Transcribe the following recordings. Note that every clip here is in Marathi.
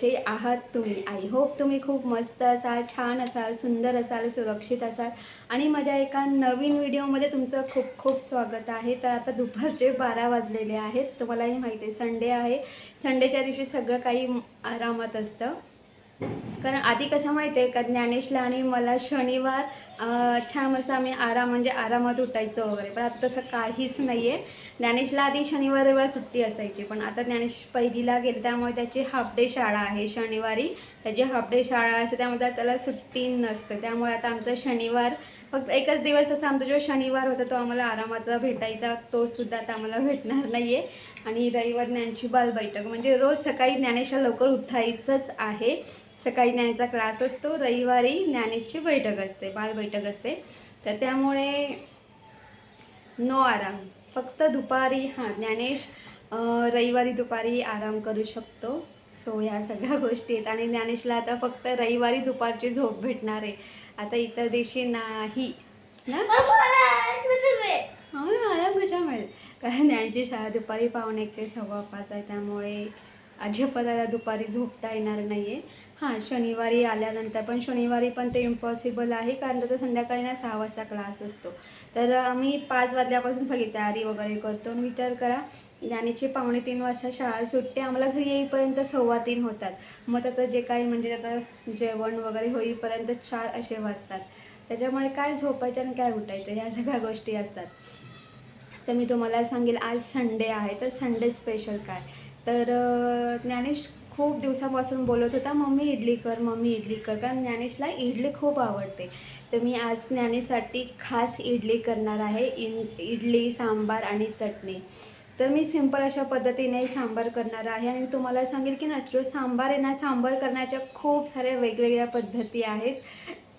कसे आहात तुम्ही. आय होप तुम्ही खूप मस्त असाल छान असाल सुंदर असाल सुरक्षित असाल. आणि माझ्या एका नवीन व्हिडिओमध्ये तुमचं खूप खूप स्वागत आहे. तर आता दुपारचे बारा वाजलेले आहेत. तुम्हालाही माहिती आहे संडे आहे. संडेच्या दिवशी सगळं काही आरामात असतं. कारण आधी कसं माहिती आहे का ज्ञानेशला आणि मला शनिवार छान मस्त आम्ही आराम म्हणजे आरामात उठायचं वगैरे. पण आता तसं काहीच नाही आहे ज्ञानेशला आधी शनिवार रविवार सुट्टी असायची. पण आता ज्ञानेश पहिलीला गेले त्यामुळे त्याची हाफ डे शाळा आहे शनिवारी. त्याची हाफ डे शाळा असते त्यामुळे त्याला सुट्टी नसते. त्यामुळे आता आमचा शनिवार फक्त एकच दिवस असा आमचा जो शनिवार होता तो आम्हाला आरामाचा भेटायचा तो सुद्धा आता आम्हाला भेटणार नाही आहे आणि रविवार ज्ञानची बाल बैठक म्हणजे रोज सकाळी ज्ञानेशला लवकर उठायचंच आहे. सकाळी ज्ञानेचा क्लास असतो रविवारी ज्ञानेची बैठक असते बाल बैठक असते. तर त्यामुळे नो आराम. फक्त दुपारी हां ज्ञानेश रविवारी दुपारी आराम करू शकतो. सो या सगळ्या गोष्टी आहेत. आणि ज्ञानेशला आता फक्त रविवारी दुपारची झोप भेटणार आहे. आता इतर दिवशी नाही. ना? हो ना आराम कशा मिळेल? कारण ज्ञानची शाळा दुपारी एक ते सव्वा पाच आहे. त्यामुळे अजिबात दुपारी झोपता येणार नाही आहे हां शनिवारी आल्यानंतर पण शनिवारी पण ते इम्पॉसिबल आहे कारण त्याचा संध्याकाळी ना सहा वाजता क्लास असतो. तर आम्ही पाच वाजल्यापासून सगळी तयारी वगैरे करतो. आणि विचार करा ज्ञानेची पावणे तीन वाजता शाळा सुटते आम्हाला घरी येईपर्यंत सव्वा तीन होतात. मग त्याचं जे काही म्हणजे त्याचं जेवण वगैरे होईपर्यंत चार असे वाजतात. त्याच्यामुळे काय झोपायचं आणि काय उठायचं ह्या सगळ्या गोष्टी असतात. तर मी तुम्हाला सांगेल आज संडे आहे. तर संडे स्पेशल काय? तर ज्ञानेश खूप दिवसापासून बोलत होता मम्मी इडली कर मम्मी इडली कर. कारण ज्ञानेशला इडली खूप आवडते. तर मी आज ज्ञानेशसाठी खास इडली करणार आहे इन इडली सांबार आणि चटणी. तर मी सिंपल अशा पद्धतीने सांबार करणार आहे आणि तुम्हाला सांगेल की ना जो सांबार आहे ना सांबार करण्याच्या खूप साऱ्या वेगवेगळ्या पद्धती आहेत.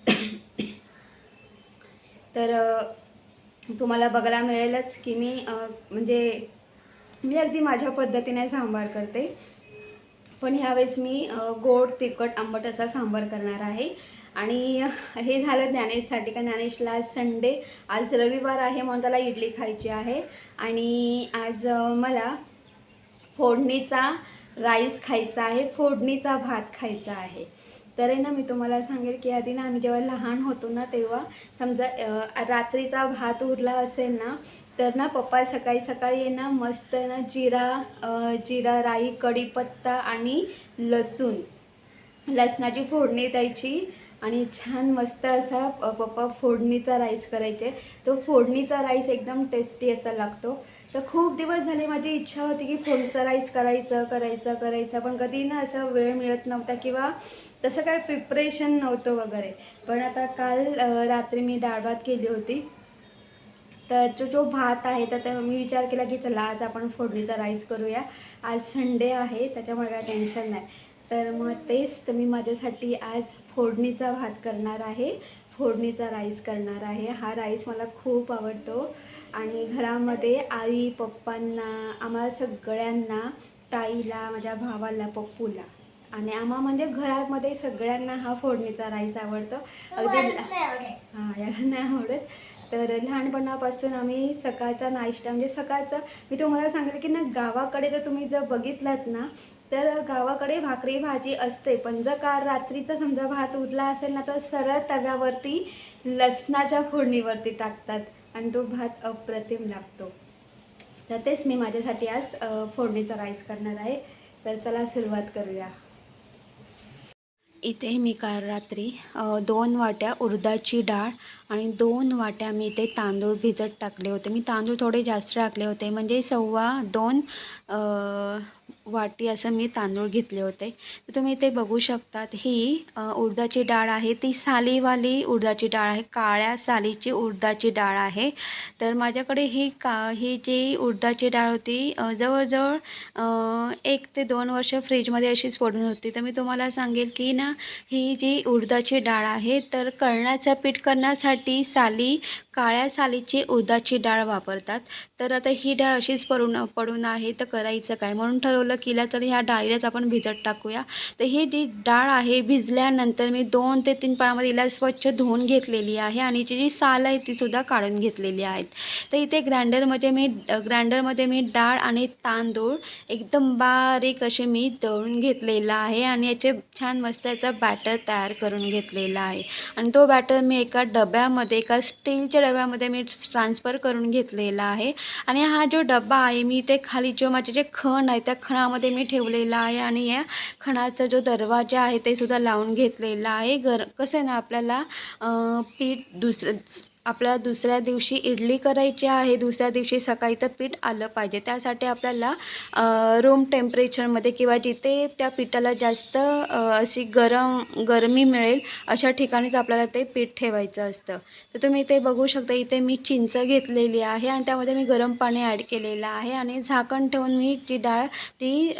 तर तुम्हाला बघायला मिळेलच की मी म्हणजे मी अगदी माझ्या पद्धतीने सांबार करते. पण ह्यावेळेस मी गोड तिखट आंबट असा सांबार करणार आहे. आणि हे झालं ज्ञानेशसाठी. का ज्ञानेशला आज संडे. आज रविवार आहे म्हणून त्याला इडली खायची आहे. आणि आज मला फोडणीचा राईस खायचा आहे. फोडणीचा भात खायचा आहे. तर आहे ना मी तुम्हाला सांगेल की आधी ना आम्ही जेव्हा लहान होतो ना तेव्हा समजा रात्रीचा भात उरला असेल ना तर ना पप्पा सकाळी सकाळी ना मस्त ना जिरा जिरा राई कढीपत्ता आणि लसूण. लसणाची फोडणी द्यायची आणि छान मस्त असा पप्पा फोडणीचा राईस करायचे. तो फोडणीचा राईस एकदम टेस्टी असा लागतो. तर खूप दिवस झाले माझी इच्छा होती की फोडणीचा राईस करायचं करायचं करायचं. पण कधी ना असं वेळ मिळत नव्हता किंवा तसं काय प्रिपरेशन नव्हतं वगैरे. पण आता काल रात्री मी डाळ भात केली होती. तर जो जो भात आहे तर ते मी विचार केला की चला आज आपण फोडणीचा राईस करूया. आज संडे आहे त्याच्यामुळे काय टेन्शन नाही. तर मग तेच तर मी माझ्यासाठी आज फोडणीचा भात करणार आहे. फोडणीचा राईस करणार आहे. हा राईस मला खूप आवडतो. आणि घरामध्ये आई पप्पांना आम्हाला सगळ्यांना ताईला माझ्या भावाला पप्पूला. आणि आम्हा म्हणजे घरामध्ये सगळ्यांना हा फोडणीचा राईस आवडतो. अगदी हां याला नाही आवडत. तर लहानपणापासून आम्ही सकाळचा नाश्ता म्हणजे सकाळचा मी तुम्हाला सांगते की ना गावाकडे जर तुम्ही जर बघितलात ना तर गावाकडे भाकरी भाजी असते. पण जर का रात्रीचा समजा भात उरला असेल ना तर सरळ तव्यावरती लसणाच्या फोडणीवरती टाकतात आणि तो भात अप्रतिम लागतो. तर तेच मी माझ्यासाठी आज फोडणीचा राईस करणार आहे. तर चला सुरुवात करूया. इथे मी काल रात्री दोन वाट्या उडदाची डाळ आणि दोन वाट्या मी इथे तांदूळ भिजत टाकले होते. मी तांदूळ थोडे जास्त टाकले होते. म्हणजे सव्वा दोन वाटी असं मी तांदूळ घेतले होते. तर तुम्ही ते बघू शकतात ही उडदाची डाळ आहे. ती सालीवाली उडदाची डाळ आहे. काळ्या सालीची उडदाची डाळ आहे. तर माझ्याकडे ही का ही जी उडदाची डाळ होती जवळजवळ एक ते दोन वर्ष फ्रीजमध्ये अशीच पडून होती. तर मी तुम्हाला सांगेल की ना ही जी उडदाची डाळ आहे तर कळण्याचं पीठ करण्यासाठी साली काळ्या सालीची उडदाची डाळ वापरतात. तर आता ही डाळ अशीच पडून पडून आहे तर करायचं काय? म्हणून ठरवलं केला तर ह्या डाळीलाच आपण भिजत टाकूया. तर ही जी डाळ आहे भिजल्यानंतर मी दोन ते तीन पाण्यामध्ये हिला स्वच्छ धुवून घेतलेली आहे आणि जी जी साल आहे तीसुद्धा काढून घेतलेली आहेत. तर इथे ग्राइंडरमध्ये मी ग्राइंडरमध्ये मी डाळ आणि तांदूळ एकदम बारीक असे मी दळून घेतलेला आहे आणि याचे छान मस्त याचा बॅटर तयार करून घेतलेला आहे. आणि तो बॅटर मी एका डब्यामध्ये एका स्टीलच्या डब्यामध्ये मी ट्रान्सफर करून घेतलेला आहे. आणि हा जो डबा आहे मी ते खाली जो माझे जे खण आहे त्या खणामध्ये मी ठेवलेला आहे आणि या खणाचा जो दरवाजा आहे ते सुद्धा लावून घेतलेला आहे. गर कसं आहे ना आपल्याला पीठ दुसरं आपल्याला दुसऱ्या दिवशी इडली करायची आहे दुसऱ्या दिवशी सकाळी तर पीठ आलं पाहिजे. त्यासाठी आपल्याला रूम टेम्परेचरमध्ये किंवा जिथे त्या पिठाला जास्त अशी गरम गरमी मिळेल अशा ठिकाणीच आपल्याला ते पीठ ठेवायचं असतं. तर तुम्ही इथे बघू शकता इथे मी चिंच घेतलेली आहे आणि त्यामध्ये मी गरम पाणी ॲड केलेलं आहे आणि झाकण ठेवून मी जी डाळ ती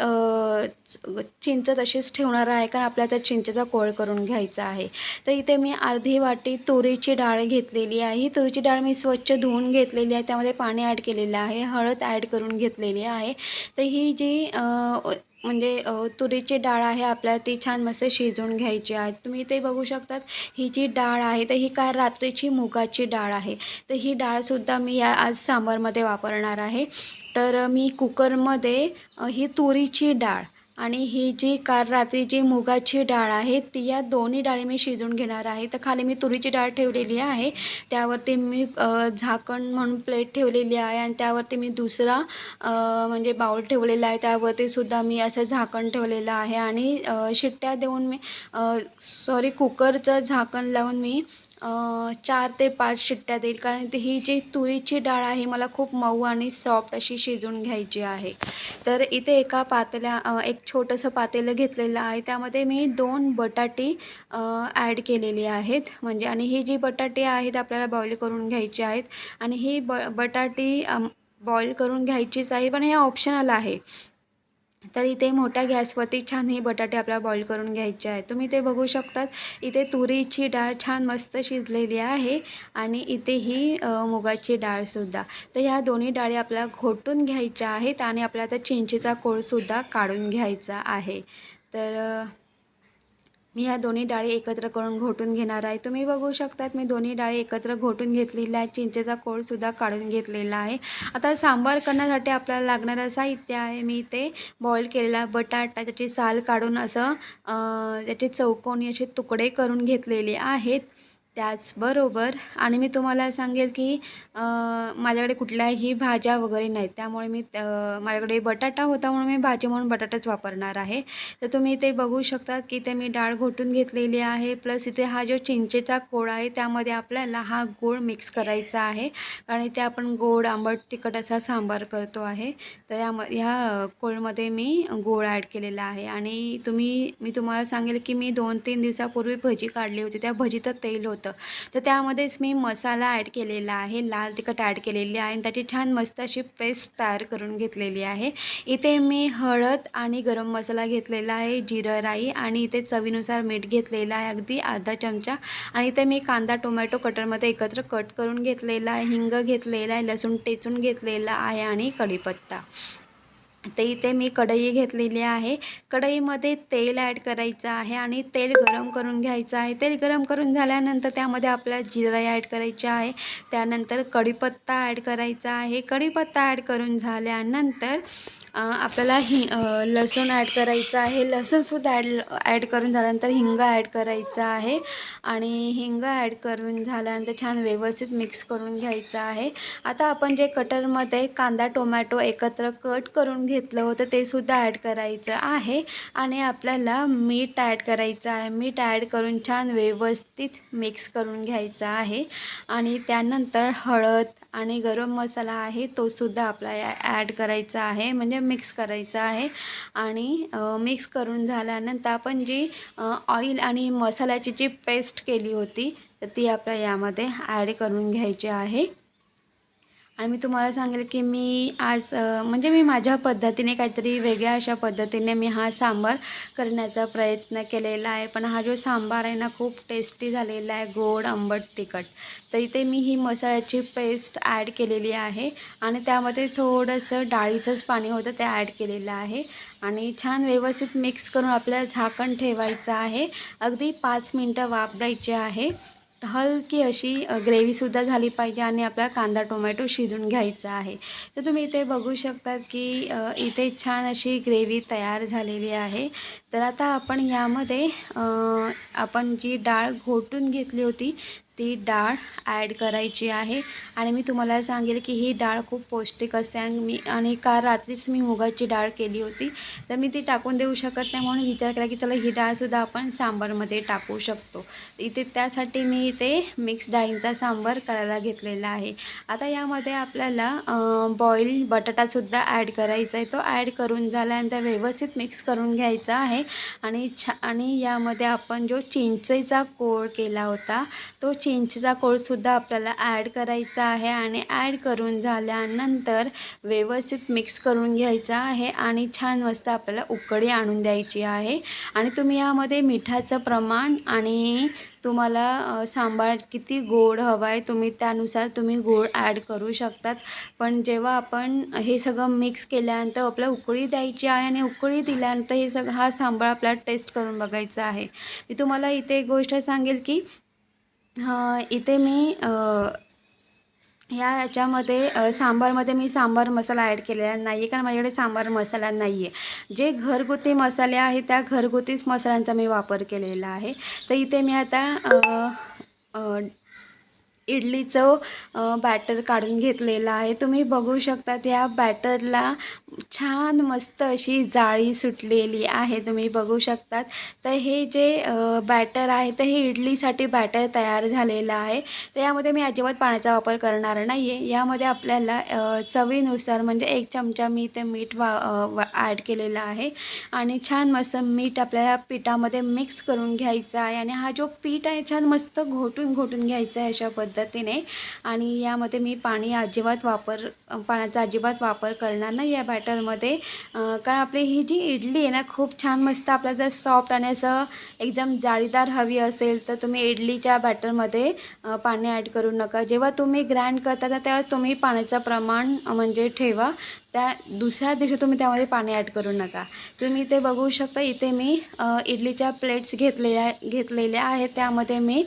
चिंच तशीच ठेवणार आहे कारण आपल्याला त्या चिंचेचा कोळ करून घ्यायचा आहे. तर इथे मी अर्धी वाटी तुरीची डाळ घेतलेली आहे. ही तुरीची डाळ मी स्वच्छ धुवून घेतलेली आहे. त्यामध्ये पाणी ॲड केलेलं आहे. हळद ॲड करून घेतलेली आहे. तर ही जी म्हणजे तुरीची डाळ आहे आपल्याला ती छान मस्त शिजवून घ्यायची आहे. तुम्ही ते बघू शकतात ही जी डाळ आहे तर ही काय रात्रीची मुगाची डाळ आहे. तर ही डाळसुद्धा मी या आज सांबारमध्ये वापरणार आहे. तर मी कुकरमध्ये ही तुरीची डाळ आणि ही जी काल रात्री जी मुगाची डाळ आहे ती या दोन्ही डाळी मी शिजवून घेणार आहे. तर खाली मी तुरीची डाळ ठेवलेली आहे. त्यावरती मी झाकण म्हणून प्लेट ठेवलेली आहे आणि त्यावरती मी दुसरा म्हणजे बाऊल ठेवलेला आहे. त्यावरती सुद्धा मी असं झाकण ठेवलेलं आहे आणि शिट्ट्या देऊन मी सॉरी कुकरचं झाकण लावून मी चार ते पाच शिट्ट्या देईल. कारण ती ही जी तुरीची डाळ आहे मला खूप मऊ आणि सॉफ्ट अशी शिजवून घ्यायची आहे. तर इथे एका पातेल्या एक छोटंसं पातेलं घेतलेलं आहे. त्यामध्ये मी दोन बटाटी ॲड केलेली आहेत. म्हणजे आणि ही जी बटाटी आहेत आपल्याला बॉईल करून घ्यायची आहेत. आणि ही ब बटाटी बॉईल करून घ्यायचीच आहे. पण हे ऑप्शनल आहे. तर इथे मोठ्या गॅसवरती छान हे बटाटे आपल्याला बॉईल करून घ्यायचे आहे तुम्ही ते बघू शकतात इथे तुरीची डाळ छान मस्त शिजलेली आहे आणि इथे ही मुगाची डाळसुद्धा तर ह्या दोन्ही डाळी आपल्याला घोटून घ्यायच्या आहेत आणि आपल्याला त्या चिंचेचा कोळसुद्धा काढून घ्यायचा आहे. तर मी ह्या दोन्ही डाळी एकत्र करून घोटून घेणार आहे. तुम्ही बघू शकतात मी दोन्ही डाळी एकत्र घोटून घेतलेल्या आहे चिंचेचा कोळसुद्धा काढून घेतलेला आहे. आता सांबार करण्यासाठी आपल्याला लागणारं साहित्य आहे. मी ते बॉईल केलेला बटाटा त्याची साल काढून असं त्याचे चौकोनी असे तुकडे करून घेतलेले आहेत. त्याचबरोबर आणि मी तुम्हाला सांगेल की माझ्याकडे कुठल्याही भाज्या वगैरे नाहीत. त्यामुळे मी माझ्याकडे बटाटा होता म्हणून मी भाजी म्हणून बटाटाच वापरणार आहे. तर तुम्ही ते बघू शकता की ते मी डाळ घोटून घेतलेली आहे. प्लस इथे हा जो चिंचेचा कोळ आहे त्यामध्ये आपल्याला हा गोळ मिक्स करायचा आहे. कारण इथे आपण गोड आंबट तिखट असा सांबार करतो आहे. तर या ह्या कोळमध्ये मी गोळ ॲड केलेला आहे. आणि तुम्ही मी तुम्हाला सांगेल की मी दोन तीन दिवसापूर्वी भजी काढली होती. त्या भजीतच तेल होतं. तर त्यामध्येच मी मसाला ॲड केलेला आहे लाल तिखट ॲड केलेली आहे आणि त्याची छान मस्त अशी पेस्ट तयार करून घेतलेली आहे. इथे मी हळद आणि गरम मसाला घेतलेला आहे जिरं राई आणि इथे चवीनुसार मीठ घेतलेलं आहे अगदी अर्धा चमचा. आणि इथे मी कांदा टोमॅटो कटरमध्ये एकत्र कट करून घेतलेला आहे हिंग घेतलेला आहे लसूण टेचून घेतलेला आहे आणि कढीपत्ता. तर इथे मी कढई घेतलेली आहे. कढईमध्ये तेल ॲड करायचं आहे आणि तेल गरम करून घ्यायचं आहे. तेल गरम करून झाल्यानंतर त्यामध्ये आपल्याला जिरा ॲड करायचे आहे. त्यानंतर कढीपत्ता ॲड करायचा आहे. कढीपत्ता ॲड करून झाल्यानंतर आपल्याला हि लसूण ॲड करायचं आहे. लसूणसुद्धा ॲड ॲड करून झाल्यानंतर हिंग ॲड करायचं आहे. आणि हिंग ॲड करून झाल्यानंतर छान व्यवस्थित मिक्स करून घ्यायचं आहे. आता आपण जे कटरमध्ये कांदा टोमॅटो एकत्र कट करून घेतलं होतं ते सुद्धा ॲड करायचं आहे. आणि आपल्याला मीठ ॲड करायचं आहे. मीठ ॲड करून छान व्यवस्थित मिक्स करून घ्यायचं आहे. आणि त्यानंतर हळद आणि गरम मसाला आहे तो सुद्धा आपल्याला ॲड करायचा आहे. म्हणजे मिक्स करायचं आहे. आणि मिक्स करून झाल्यानंतर आपण जी ऑइल आणि मसाल्याची जी पेस्ट केली होती तर ती आपल्या यामध्ये ॲड करून घ्यायची आहे. आणि मी तुम्हाला सांगेल की मी आज म्हणजे मी माझ्या पद्धतीने काहीतरी वेगळ्या अशा पद्धतीने मी हा सांबार करण्याचा प्रयत्न केलेला आहे. पण हा जो सांबार आहे ना खूप टेस्टी झालेला आहे गोड आंबट तिखट. तर इथे मी ही मसाल्याची पेस्ट ॲड केलेली आहे आणि त्यामध्ये थोडंसं डाळीचंच पाणी होतं ते ॲड केलेलं आहे. आणि छान व्यवस्थित मिक्स करून आपल्याला झाकण ठेवायचं आहे. अगदी पाच मिनटं वाफ द्यायची आहे. हलकी अशी ग्रेव्हीसुद्धा झाली पाहिजे आणि आपला कांदा टोमॅटो शिजून घ्यायचा आहे. तर तुम्ही इथे बघू शकतात की इथे छान अशी ग्रेव्ही तयार झालेली आहे. तर आता आपण यामध्ये आपण जी डाळ घोटून घेतली होती ती डाळ ॲड करायची आहे. आणि मी तुम्हाला सांगेल की ही डाळ खूप पौष्टिक असते आणि मी आणि काल रात्रीच मी मुगाची डाळ केली होती. तर मी ती टाकून देऊ शकत नाही म्हणून विचार केला की चला ही डाळसुद्धा आपण सांबारमध्ये टाकू शकतो. इथे त्यासाठी मी इथे मिक्स डाळींचा सांबार करायला घेतलेला आहे. आता यामध्ये आपल्याला बॉईल बटाटासुद्धा ॲड करायचा आहे. तो ॲड करून झाल्यानंतर व्यवस्थित मिक्स करून घ्यायचा आहे. आणि छा आणि यामध्ये आपण जो चिंचेचा कोळ केला होता तो चिंचचा कोळसुद्धा आपल्याला ॲड करायचा आहे आणि ॲड करून झाल्यानंतर व्यवस्थित मिक्स करून घ्यायचा आहे आणि छान मस्त आपल्याला उकळी आणून द्यायची आहे. आणि तुम्ही यामध्ये मिठाचं प्रमाण आणि तुम्हाला सांबार किती गोड हवा आहे तुम्ही त्यानुसार तुम्ही गोड ॲड करू शकतात. पण जेव्हा आपण हे सगळं मिक्स केल्यानंतर आपल्या उकळी द्यायची आहे आणि उकळी दिल्यानंतर हे सगळं हा सांबार आपल्याला टेस्ट करून बघायचा आहे. मी तुम्हाला इथे एक गोष्ट सांगेल की इथे मी ह्या याच्यामध्ये सांबारमध्ये मी सांबार मसाला ॲड केलेला नाही आहे कारण माझ्याकडे सांबार मसाला नाही आहे जे घरगुती मसाले आहेत त्या घरगुतीच मसाल्यांचा मी वापर केलेला आहे. तर इथे मी आता इडलीचं बॅटर काढून घेतलेलं आहे. तुम्ही बघू शकता त्या बॅटरला छान मस्त अशी जाळी सुटलेली आहे. तुम्ही बघू शकतात. तर हे जे बॅटर आहे तर हे इडलीसाठी बॅटर तयार झालेलं आहे. तर यामध्ये मी अजिबात पाण्याचा वापर करणार नाही आहे यामध्ये आपल्याला चवीनुसार म्हणजे एक चमचा मी ते मीठ वा वा ॲड केलेलं आहे. आणि छान मस्त मीठ आपल्याला पिठामध्ये मिक्स करून घ्यायचं आहे. आणि हा जो पीठ आहे छान मस्त घोटून घोटून घ्यायचा आहे अशा पद्धतीने. पद्धतीने आणि यामध्ये मी पाणी अजिबात वापर पाण्याचा अजिबात वापर करणार नाही या बॅटरमध्ये कारण आपली ही जी इडली आहे ना खूप छान मस्त आपल्याला जर सॉफ्ट आणि असं एकदम जाळीदार हवी असेल तर तुम्ही इडलीच्या बॅटरमध्ये पाणी ॲड करू नका. जेव्हा तुम्ही ग्राइंड करता तर तेव्हा तुम्ही पाण्याचं प्रमाण म्हणजे ठेवा. त्या दुसऱ्या दिवशी तुम्ही त्यामध्ये पाणी ॲड करू नका. तुम्ही इथे बघू शकता इथे मी इडलीच्या प्लेट्स घेतलेल्या घेतलेल्या आहेत. त्यामध्ये मी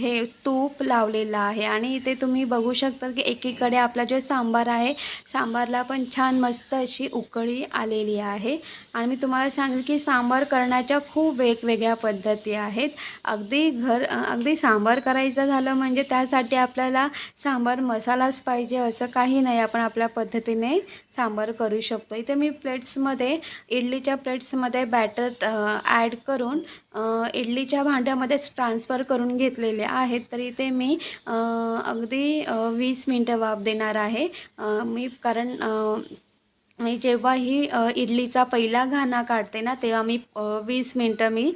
हे तूप लावलेलं आहे आणि इथे तुम्ही बघू शकता की एकीकडे आपला जो सांबार आहे सांबारला पण छान मस्त अशी उकळी आलेली आहे. आणि मी तुम्हाला सांगेल की सांबार करण्याच्या खूप वेगवेगळ्या पद्धती आहेत. अगदी घर अगदी सांबार करायचं झालं म्हणजे त्यासाठी आपल्याला सांबार मसालाच पाहिजे असं काही नाही. आपण आपल्या पद्धतीने सांबार करू शकतो. इथे मी प्लेट्समध्ये इडलीच्या प्लेट्समध्ये बॅटर ॲड करून इडलीच्या भांड्यामध्येच ट्रान्सफर करून घेतलेले आहेत तर इथे मी अगदी वीस मिनटं वाफ देणार आहे. मी कारण मी जेव्हा ही इडलीचा पहिला घाणा काढते ना तेव्हा मी वीस मिनटं मी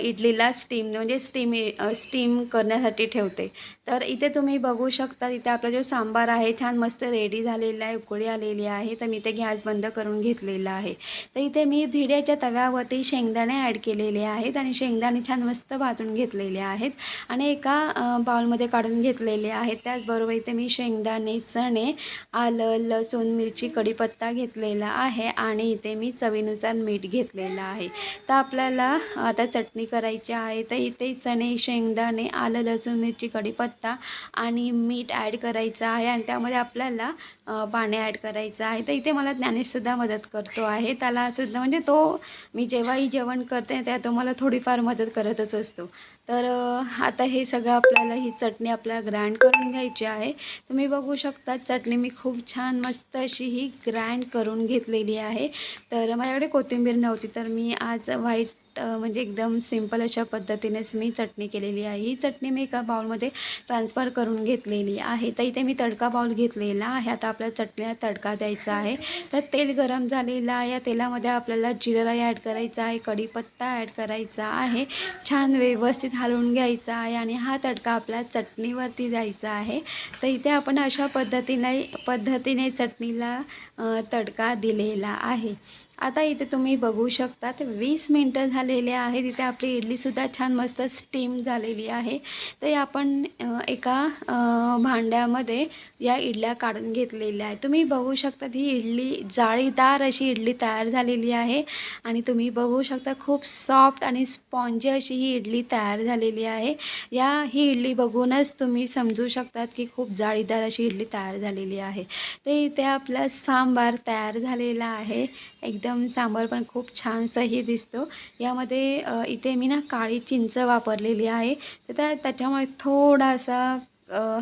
इडलीला स्टीम म्हणजे स्टीम स्टीम करण्यासाठी ठेवते. तर इथे तुम्ही बघू शकता इथे आपला जो सांबार आहे छान मस्त रेडी झालेला आहे उकळी आलेली आहे तर मी ते गॅस बंद करून घेतलेला आहे. तर इथे मी भिड्याच्या तव्यावरती शेंगदाणे ॲड केलेले आहेत आणि शेंगदाणे छान मस्त भाजून घेतलेले आहेत आणि एका बाउलमध्ये काढून घेतलेले आहेत. त्याचबरोबर इथे मी शेंगदाणे चणे आलं लसूण मिरची कढीपत्ता घेतलेला आहे आणि इथे मी चवीनुसार मीठ घेतलेलं आहे. तर आपल्याला आता चटणी करायची आहे. तर इथे चणे शेंगदाणे आलं लसूण मिरची कढीपत्ता आणि मीठ ॲड करायचं आहे आणि त्यामध्ये आपल्याला पाणी ॲड करायचं आहे. तर इथे मला ज्ञानेशसुद्धा मदत करतो आहे. त्यालासुद्धा म्हणजे तो मी जेव्हाही जेवण करते त्या तो मला थोडीफार मदत करतच असतो. तर आता हे सगळं आपल्याला ही चटणी आपल्याला ग्राइंड करून घ्यायची आहे. तुम्ही बघू शकता चटणी मी खूप छान मस्त अशी ही ग्राइंड करून घेतलेली आहे. तर माझ्याकडे कोथिंबीर नव्हती तर मी आज व्हाईट म्हणजे एकदम सिंपल अशा पद्धतीनेच मी चटणी केलेली आहे. ही चटणी मी एका बाउलमध्ये ट्रान्सफर करून घेतलेली आहे. तर इथे मी तडका बाउल घेतलेला आहे. आता आपल्या चटणीला तडका द्यायचा आहे. तर तेल गरम झालेलं आहे. या तेलामध्ये आपल्याला जिरा ॲड करायचा आहे. कढीपत्ता ॲड करायचा आहे. छान व्यवस्थित हलवून घ्यायचा आहे आणि हा तडका आपल्या चटणीवरती द्यायचा आहे. तर इथे आपण अशा पद्धतीने पद्धतीने चटणीला तडका दिलेला आहे. आता इथे तुम्ही बघू शकतात वीस मिनटं झालेले आहेत. इथे आपली इडलीसुद्धा छान मस्त स्टीम झालेली आहे. तर आपण एका भांड्यामध्ये या इडल्या काढून घेतलेल्या आहे तुम्ही बघू शकता ही इडली जाळीदार अशी इडली तयार झालेली आहे. आणि तुम्ही बघू शकता खूप सॉफ्ट आणि स्पॉन्जी अशी ही इडली तयार झालेली आहे. या ही इडली बघूनच तुम्ही समजू शकतात की खूप जाळीदार अशी इडली तयार झालेली आहे. तर इथे आपला सांबार तयार झालेला आहे. एकदम सांबार पण खूप छानसंही दिसतो. यामध्ये इथे मी ना काळी चिंच वापरलेली आहे. तर त्या त्याच्यामुळे थोडासा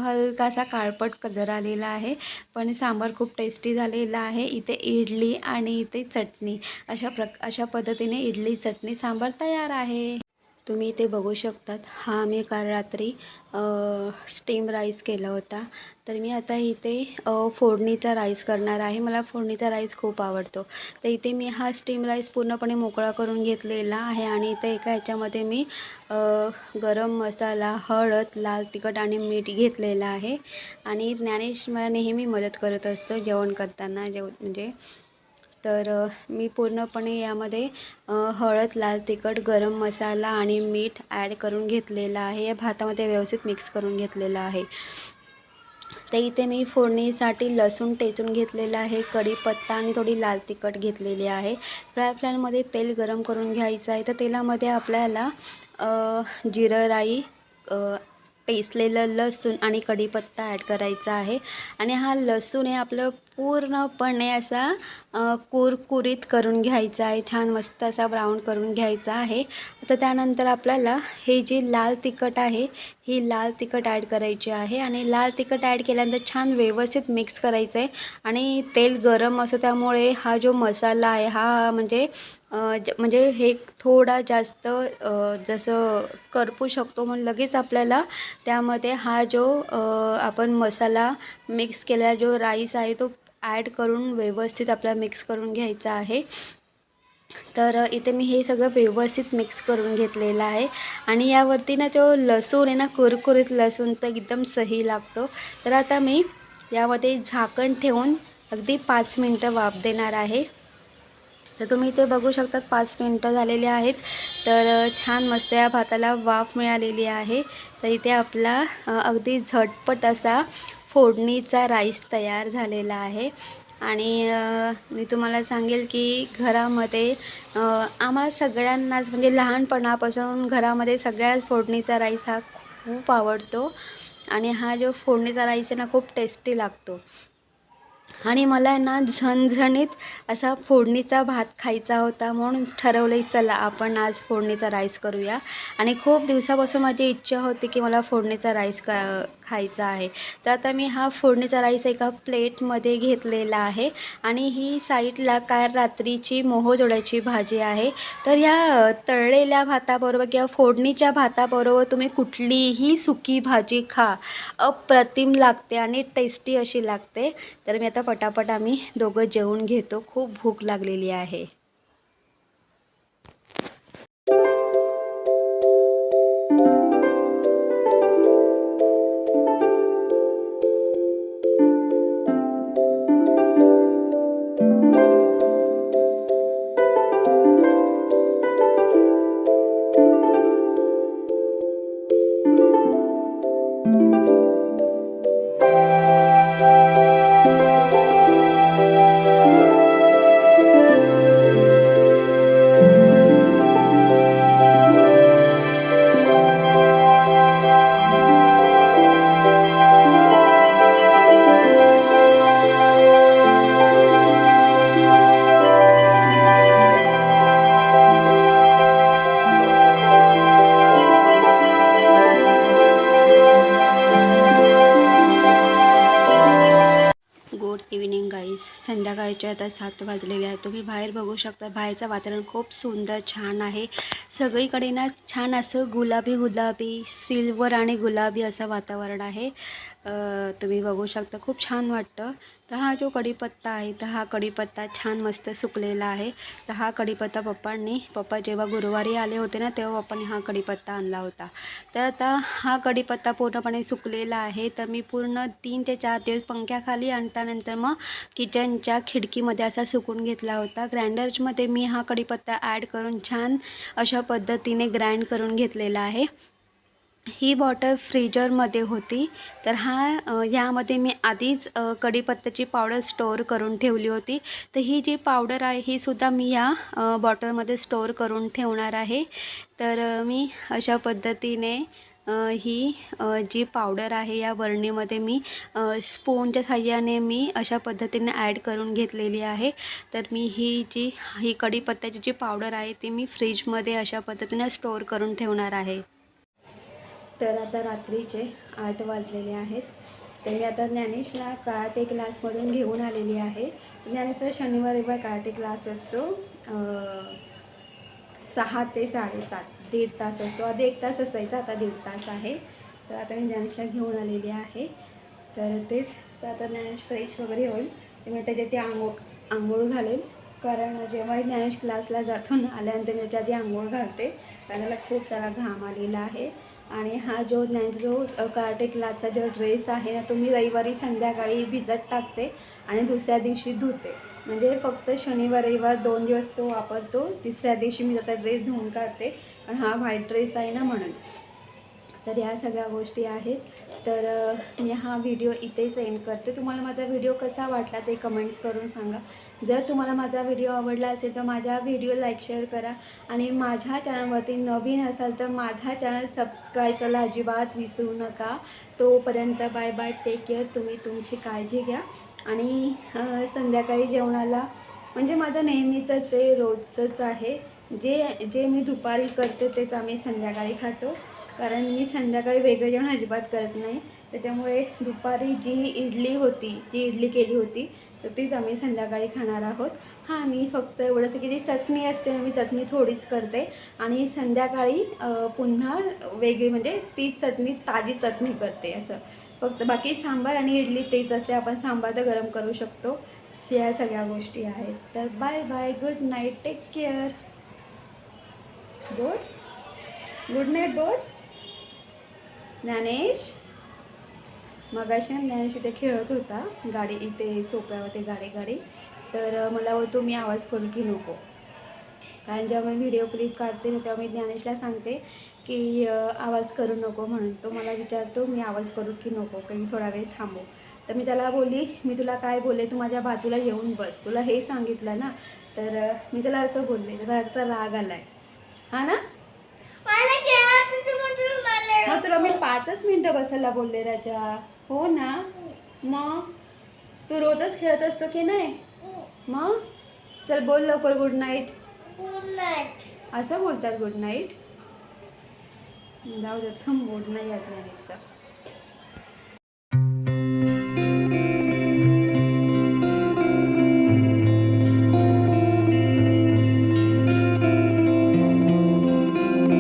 हलकासा काळपट कलर आलेला आहे. पण सांबार खूप टेस्टी झालेला आहे. इथे इडली आणि इथे चटणी. अशा प्रक अशा पद्धतीने इडली चटणी सांबार तयार आहे. तुम्ही इथे बघू शकतात. हा मी काल रात्री स्टीम राईस केला होता. तर मी आता इथे फोडणीचा राईस करणार आहे. मला फोडणीचा राईस खूप आवडतो. तर इथे मी हा स्टीम राईस पूर्णपणे मोकळा करून घेतलेला आहे आणि इथे एका ह्याच्यामध्ये मी गरम मसाला हळद लाल तिखट आणि मीठ घेतलेलं आहे. आणि ज्ञानेश मला नेहमी मदत करत असतो जेवण करताना जेव म्हणजे तर मी पूर्णपणे यामध्ये हळद लाल तिखट गरम मसाला आणि मीठ ॲड करून घेतलेला आहे. या भातामध्ये व्यवस्थित मिक्स करून घेतलेला आहे. तर इथे मी फोडणीसाठी लसूण टेचून घेतलेलं आहे कढीपत्ता आणि थोडी लाल तिखट घेतलेली आहे. फ्राय पॅनमध्ये तेल गरम करून घ्यायचं आहे. तर तेलामध्ये आपल्याला जिरं राई पेसलेलं लसूण आणि कढीपत्ता ॲड करायचा आहे. आणि हा लसूण हे आपलं पूर्णपणे असा कुरकुरीत करून घ्यायचा आहे छान मस्त असा ब्राऊन करून घ्यायचा आहे. तर त्यानंतर आपल्याला हे जी लाल तिखट आहे ही लाल तिखट ॲड करायची आहे आणि लाल तिखट ॲड केल्यानंतर छान व्यवस्थित मिक्स करायचं आहे आणि तेल गरम असं त्यामुळे हा जो मसाला आहे हा म्हणजे ज म्हणजे हे थोडा जास्त जसं करपू शकतो म्हणून लगेच आपल्याला त्यामध्ये हा जो आपण मसाला मिक्स केलेला जो राईस आहे तो ॲड करून व्यवस्थित आपल्याला मिक्स करून घ्यायचा आहे. तर इथे मी हे सगळं व्यवस्थित मिक्स करून घेतलेलं आहे. आणि यावरती ना जो लसूण आहे ना कुरकुरीत लसूण तर एकदम सही लागतो. तर आता मी यामध्ये झाकण ठेवून अगदी पाच मिनटं वाफ देणार आहे. तर तुम्ही इथे बघू शकतात पाच मिनटं झालेली आहेत. तर छान मस्त या भाताला वाफ मिळालेली आहे. तर इथे आपला अगदी झटपट असा फोडणीचा राईस तयार झालेला आहे. आणि मी तुम्हाला सांगेल की घरामध्ये आम्हाला सगळ्यांनाच म्हणजे लहानपणापासून घरामध्ये सगळ्याच फोडणीचा राईस हा खूप आवडतो. आणि हा जो फोडणीचा राईस आहे ना खूप टेस्टी लागतो. आणि मला ना झणझणीत असा फोडणीचा भात खायचा होता म्हणून ठरवलं चला आपण आज फोडणीचा राईस करूया. आणि खूप दिवसापासून माझी इच्छा होती की मला फोडणीचा राईस का खायचा आहे. तर आता मी हा फोडणीचा राईस एका प्लेटमध्ये घेतलेला आहे. आणि ही साईडला काय रात्रीची मोहजोड्याची भाजी आहे. तर ह्या तळलेल्या भाताबरोबर किंवा फोडणीच्या भाताबरोबर तुम्ही कुठलीही सुकी भाजी खा. अप्रतिम लागते आणि टेस्टी अशी लागते. तर मी आता पटापट आम्ही दोघं जेवून घेतो. खूप भूक लागलेली आहे. आता सात वाजलेले आहे. तुम्ही बाहेर बघू शकता. बाहेरचं वातावरण खूप सुंदर छान आहे. सगळीकडे ना छान असं गुलाबी गुलाबी सिल्वर आणि गुलाबी असं वातावरण आहे. तुम्ही बघू शकता. खूप छान वाटतं. तर हा जो कढीपत्ता आहे तर हा कढीपत्ता छान मस्त सुकलेला आहे. तर हा कढीपत्ता पप्पांनी पप्पा जेव्हा गुरुवारी आले होते ना तेव्हा पप्पांनी हा कढीपत्ता आणला होता. तर आता हा कढीपत्ता पूर्णपणे सुकलेला आहे. तर मी पूर्ण तीन ते चार दिवस पंख्याखाली आणतानंतर मग किचनच्या खिडकीमध्ये असा सुकून घेतला होता. ग्राइंडरमध्ये मी हा कढीपत्ता ॲड करून छान अशा पद्धतीने ग्राइंड करून घेतलेला आहे. ही बॉटल फ्रीजरमध्ये होती. तर हा यामध्ये मी आधीच कडीपत्त्याची कढीपत्त्याची पावडर स्टोअर करून ठेवली होती. तर ही जी पावडर आहे ही सुद्धा मी या बॉटलमध्ये स्टोअर करून ठेवणार आहे. तर मी अशा पद्धतीने ही जी पावडर आहे या वर्णीमध्ये मी स्पूनच्या साह्याने मी अशा पद्धतीने ॲड करून घेतलेली आहे. तर मी ही जी ही कढीपत्त्याची जी पावडर आहे ती मी फ्रीजमध्ये अशा पद्धतीने स्टोअर करून ठेवणार आहे. तर आता रात्रीचे आठ वाजलेले आहेत. तर मी आता ज्ञानेशला कराटे क्लासमधून घेऊन आलेली आहे. ज्ञानेशचा शनिवार रविवार कराटे क्लास असतो. सहा ते साडेसात दीड तास असतो. आधी एक तास असायचा आता दीड तास आहे. तर आता मी ज्ञानेशला घेऊन आलेली आहे. तर तेच तर आता ज्ञानेश फ्रेश वगैरे होईल. तर मी त्याच्यात ते आंघोळ आंघोळ घालेल. कारण जेव्हा ज्ञानेश क्लासला जातो ना आल्यानंतर मी त्याच्या आधी आंघोळ घालते. कारण त्याला खूप सारा घाम आलेला आहे. आणि हा जो ज्ञानचा जो अ, जो ड्रेस आहे ना तो मी रविवारी संध्याकाळी भिजत टाकते आणि दुसऱ्या दिवशी धुते. म्हणजे फक्त शनिवार रविवार दोन दिवस तो वापरतो. तिसऱ्या दिवशी मी त्याचा ड्रेस धुवून काढते. कारण हा व्हाईट ड्रेस आहे ना म्हणून. तर या सगळ्या गोष्टी आहेत. तर मी हा व्हिडिओ इथेच एंड करते. तुम्हाला माझा व्हिडिओ कसा वाटला ते कमेंट्स करून सांगा. जर तुम्हाला माझा व्हिडिओ आवडला असेल तर माझ्या व्हिडिओ लाईक शेअर करा. आणि माझ्या चॅनलवरती नवीन असाल तर माझा चॅनल सबस्क्राईब करायला अजिबात विसरू नका. तोपर्यंत बाय बाय टेक केअर तुम्ही तुमची काळजी घ्या. आणि संध्याकाळी जेवणाला म्हणजे माझं नेहमीचंच आहे रोजचंच आहे. जे जे मी दुपारी करते तेच आम्ही संध्याकाळी खातो. कारण मी संध्याकाळी वेगळं जेवण अजिबात करत नाही. त्याच्यामुळे दुपारी जी इडली होती जी इडली केली होती तर तीच आम्ही संध्याकाळी खाणार आहोत. हां मी फक्त एवढंच की जी चटणी असते ना मी चटणी थोडीच करते. आणि संध्याकाळी पुन्हा वेगळी म्हणजे तीच चटणी ताजी चटणी करते असं. फक्त बाकी सांबार आणि इडली तेच असते. आपण सांबार तर गरम करू शकतो. या सगळ्या गोष्टी आहेत. तर bye bye good night take care. Good good night बोल. ज्ञानेश? मगाशी अशा ज्ञानेश इथे खेळत होता. गाडी इथे सोप्यावरती गाडी गाडी. तर मला बोलतो मी आवाज करू की नको. कारण जेव्हा मी व्हिडिओ क्लिप काढते ना तेव्हा मी ज्ञानेशला सांगते की आवाज करू नको म्हणून. तो मला विचारतो मी आवाज करू की नको? की मी थोडा वेळ थांबू. तर मी त्याला बोलली मी तुला काय बोलले? तू माझ्या बाजूला येऊन बस. तुला हे सांगितलं ना? तर मी त्याला असं बोलले. तर राग राग आहे हा ना? मग तुला मी पाचच मिनटं बसायला बोलले राजा. हो ना? मग? तू रोजच खेळत असतो की नाही? मग? चल बोल लवकर गुड नाईट गुड नाईट असं बोलतात गुड नाईट जाऊ द्याचं मूड नाही ज्ञानेशचा